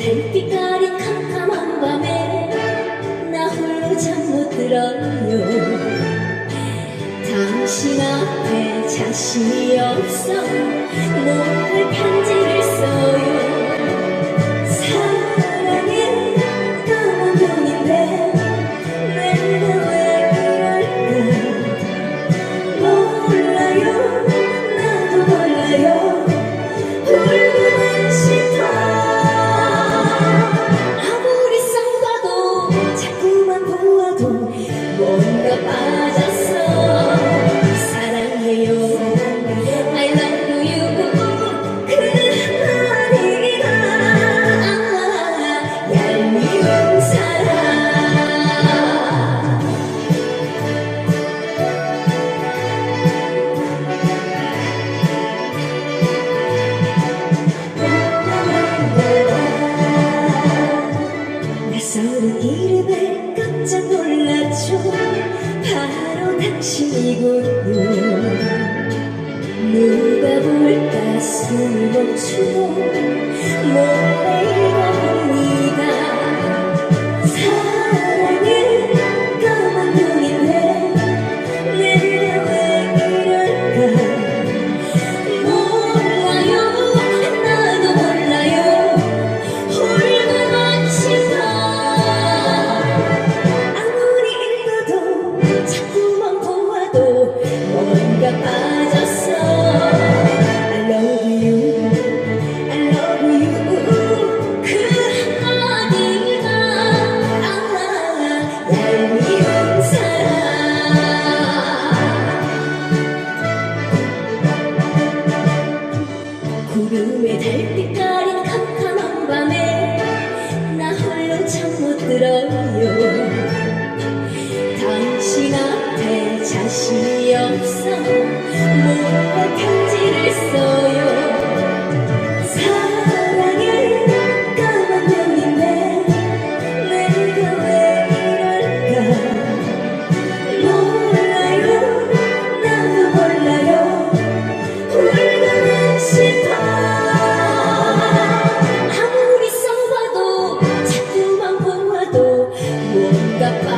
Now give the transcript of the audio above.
달빛깔이 캄캄한 밤에 나 홀로 잠 못 들어요 당신 앞에 자신이 없어. 시고도 누가 볼까? 숨을 멈추고 너의 구름에 달빛 가린 캄캄한 밤에 나 홀로 잠 못 들어요. 당신 앞에 자신이 없어. 뭔가 편지를 써요. the